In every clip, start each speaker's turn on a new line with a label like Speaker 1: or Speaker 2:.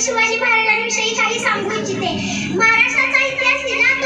Speaker 1: शिवाजी महाराजांविषयी काही सांगू इच्छिते. महाराष्ट्राचा इतिहास दिला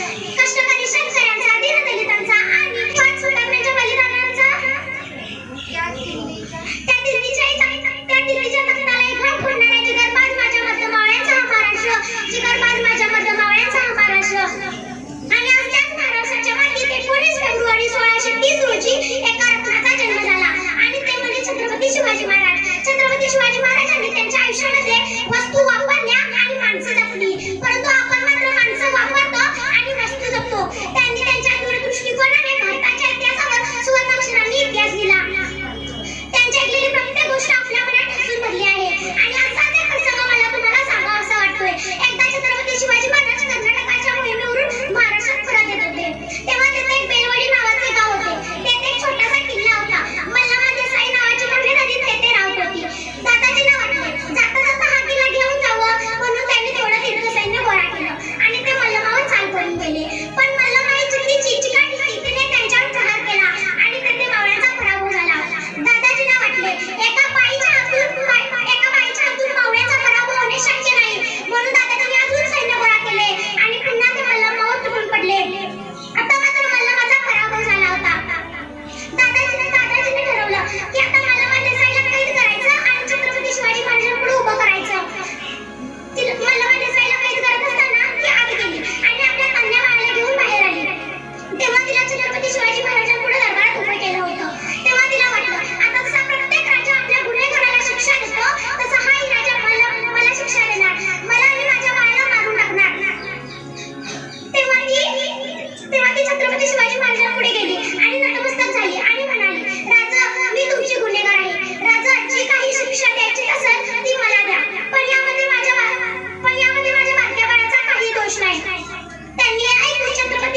Speaker 1: कष्टकरी शेतकऱ्यांचा दीनदलितांचा आणि माझ्या मध्यमावळ्यांचा फेब्रुवारी सोळाशे तीस रोजी एका जन्म झाला. आणि ते छत्रपती शिवाजी महाराज छत्रपती त्यांच्या आयुष्यामध्ये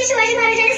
Speaker 1: personagem da área